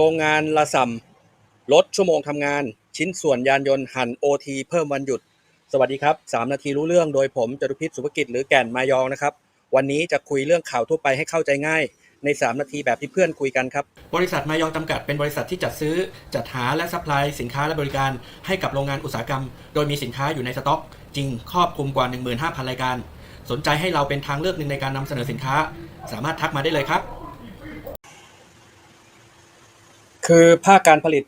โรงงานละสัมลดชั่วโมงทำงาน ชิ้นส่วนยานยนต์หั่น OT เพิ่มวันหยุด สวัสดีครับ 3 นาทีรู้เรื่องโดยผมจตุพิษสุภกิจหรือแก่นมายองนะครับ วันนี้จะคุยเรื่องข่าวทั่วไปให้เข้าใจง่าย ใน 3 นาทีแบบที่เพื่อนคุยกันครับ บริษัทมายองจำกัดเป็นบริษัทที่จัดซื้อ จัดหาและซัพพลายสินค้าและบริการให้กับโรงงานอุตสาหกรรม โดยมีสินค้าอยู่ในสต็อก จริงครอบคลุมกว่า 15,000 รายการ สนใจให้เราเป็นทางเลือกหนึ่งในการนำเสนอสินค้า สามารถทักมาได้เลยครับ คือภาคการผลิต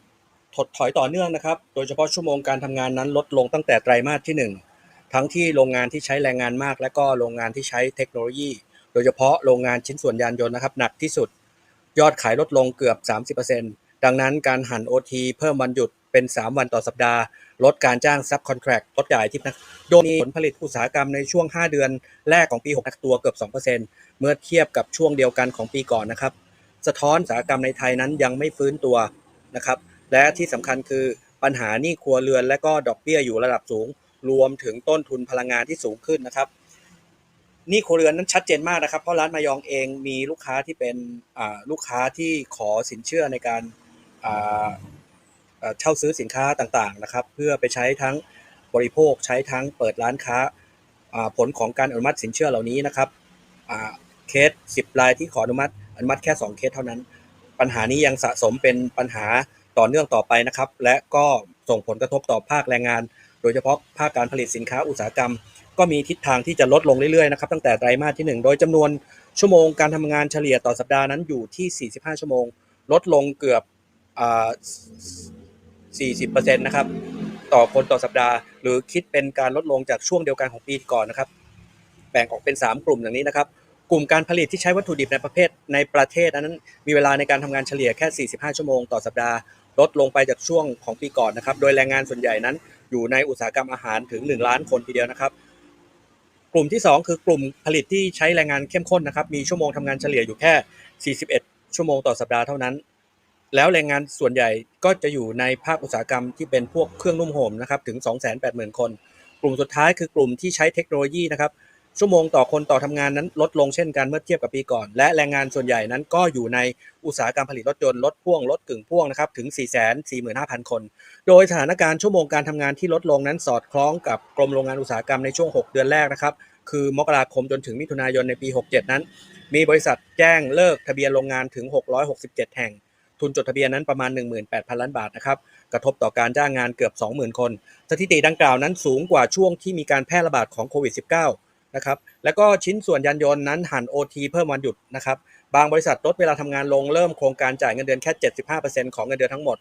ถดถอยต่อเนื่องนะครับ โดยเฉพาะชั่วโมงการทำงานนั้นลดลงตั้งแต่ไตรมาสที่ 1 ทั้งที่โรงงานที่ใช้แรงงานมาก และก็โรงงานที่ใช้เทคโนโลยี โดยเฉพาะโรงงานชิ้นส่วนยานยนต์นะครับหนักที่สุด ยอดขายลดลงเกือบ 30%ดังนั้นการหัน OT เพิ่มวันหยุดเป็น 3 วันต่อสัปดาห์ ลดการจ้างซับคอนแทรคลดจ่ายที่นะโดยมีผลผลิตอุตสาหกรรมในช่วง 5 เดือน แรกของปี6ตัวเกือบ 2%เมื่อเทียบกับช่วงเดียวกันของปีก่อนนะครับ สะท้อนอุตสาหกรรมในไทยนั้นยังไม่ฟื้นตัวนะครับ และที่สำคัญคือปัญหานี้ครัวเรือนและก็ดอกเบี้ยอยู่ระดับสูง รวมถึงต้นทุนพลังงานที่สูงขึ้นนะครับนี้ครัวเรือนนั้นชัดเจนมากนะครับ เพราะร้านมายองเองมีลูกค้าที่เป็นลูกค้าที่ขอสินเชื่อในการเช่าซื้อสินค้าต่างๆนะครับ เพื่อไปใช้ทั้งบริโภคใช้ทั้งเปิดร้านค้าผลของการอนุมัติสินเชื่อเหล่านี้นะครับเคส 10รายที่ขออนุมัติ นุมัติแค่ 2 เคสเท่านั้น ปัญหานี้ยังสะสมเป็นปัญหาต่อเนื่องต่อไปนะครับ และก็ส่งผลกระทบต่อภาคแรงงาน โดยเฉพาะภาคการผลิตสินค้าอุตสาหกรรม ก็มีทิศทางที่จะลดลงเรื่อยๆนะครับตั้งแต่ไตรมาสที่ 1 โดยจำนวนชั่วโมงการทำงานเฉลี่ยต่อสัปดาห์นั้นอยู่ที่ 45 ชั่วโมง ลดลงเกือบอ่า40%นะครับต่อคนต่อสัปดาห์ หรือคิดเป็นการลดลงจากช่วงเดียวกันของปีก่อนนะครับ แบ่งออกเป็น 3 กลุ่มอย่างนี้นะครับ กลุ่มการผลิตที่ใช้วัตถุดิบในประเภทในประเทศนั้นมีเวลาในการทำงานเฉลี่ยแค่ 45 ชั่วโมงต่อสัปดาห์ ลดลงไปจากช่วงของปีก่อนนะครับ โดยแรงงานส่วนใหญ่นั้น อยู่ในอุตสาหกรรมอาหารถึง 1 ล้านคนทีเดียวนะครับกลุ่มที่ 2 คือกลุ่มผลิตที่ใช้แรงงานเข้มข้นนะครับ มีชั่วโมงทำงานเฉลี่ยอยู่แค่ 41 ชั่วโมงต่อสัปดาห์เท่านั้น แล้วแรงงานส่วนใหญ่ก็จะอยู่ในภาคอุตสาหกรรมที่เป็นพวกเครื่องนุ่มห่มนะครับถึง 280,000 คน กลุ่มสุดท้ายคือกลุ่มที่ใช้เทคโนโลยีนะครับ ชั่วโมงต่อคนต่อทำงานนั้นลดลงเช่นกันเมื่อเทียบกับปีก่อน และแรงงานส่วนใหญ่นั้นก็อยู่ในอุตสาหกรรมผลิตรถยนต์รถพ่วงรถกึ่งพ่วงนะครับถึง 445,000 คน โดยสถานการณ์ชั่วโมงการทำงานที่ลดลงนั้นสอดคล้องกับกรมโรงงานอุตสาหกรรมในช่วง 6 เดือนแรกนะครับคือมกราคมจนถึงมิถุนายนในปี 67 นั้น มีบริษัทแจ้งเลิกทะเบียนโรงงานถึง 667 แห่ง ทุนจดทะเบียนนั้นประมาณ 18,000 ล้านบาทนะครับกระทบต่อการจ้างงานเกือบ 20,000 คน สถิติดังกล่าวนั้นสูงกว่าช่วงที่มีการแพร่ระบาดของโควิด -19 นะครับแล้วก็ชิ้นส่วนยานยนต์นั้นหัน OT เพิ่มวันหยุดนะครับบางบริษัทลดเวลาทำงานลงเริ่มโครงการจ่ายเงินเดือนแค่ 75%ของเงินเดือนทั้งหมด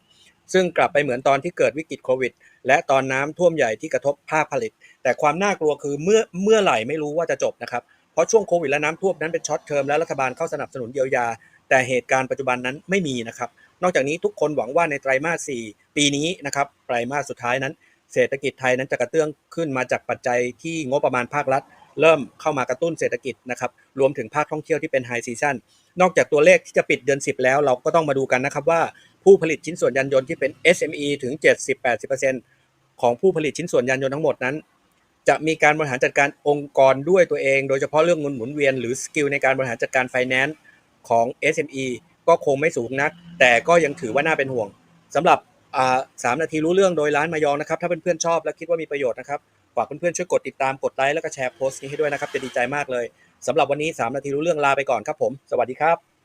ซึ่งกลับไปเหมือนตอนที่เกิดวิกฤตโควิด และตอนน้ำท่วมใหญ่ที่กระทบภาคผลิต แต่ความน่ากลัวคือเมื่อเมื่อไหร่ไม่รู้ว่าจะจบนะครับเพราะช่วงโควิดและน้ำท่วมนั้นเป็นช็อตเทอมและรัฐบาลเข้าสนับสนุนเยียวยา แต่เหตุการณ์ปัจจุบันนั้นไม่มีนะครับนอกจากนี้ทุกคนหวังว่าในไตรมาส 4 ปีนี้นะครับไตรมาสสุดท้ายนั้น เศรษฐกิจไทยนั้นจะกระเตื้องขึ้นมาจากปัจจัยที่งบประมาณภาครัฐ เริ่มเข้ามากระตุ้นเศรษฐกิจนะครับรวมถึงภาคท่องเที่ยวที่เป็นไฮซีซั่นนอกจากตัวเลขที่จะปิดเดือน 10 แล้ว เราก็ต้องมาดูกันนะครับว่าผู้ผลิตชิ้นส่วนยานยนต์ที่เป็น SME ถึง 70-80%ของผู้ผลิตชิ้นส่วนยานยนต์ทั้งหมดนั้น จะมีการบริหารจัดการองค์กรด้วยตัวเอง โดยเฉพาะเรื่องเงินหมุนเวียนหรือสกิลในการบริหารจัดการไฟแนนซ์ของ SME ก็คงไม่สูงนัก แต่ก็ยังถือว่าน่าเป็นห่วงสำหรับสามนาทีรู้เรื่องโดยร้านมายองนะครับ ถ้าเพื่อนๆชอบและคิดว่ามีประโยชน์นะครับากเพื่อนๆช่วยกดติดตามกดไลค์แล้วก็แชร์โพสต์นี้ให้ด้วยนะครับจะดีใจมากเลยสำหรับวันนี้ 3 นาทีรู้เรื่องลาไปก่อนครับผม สวัสดีครับ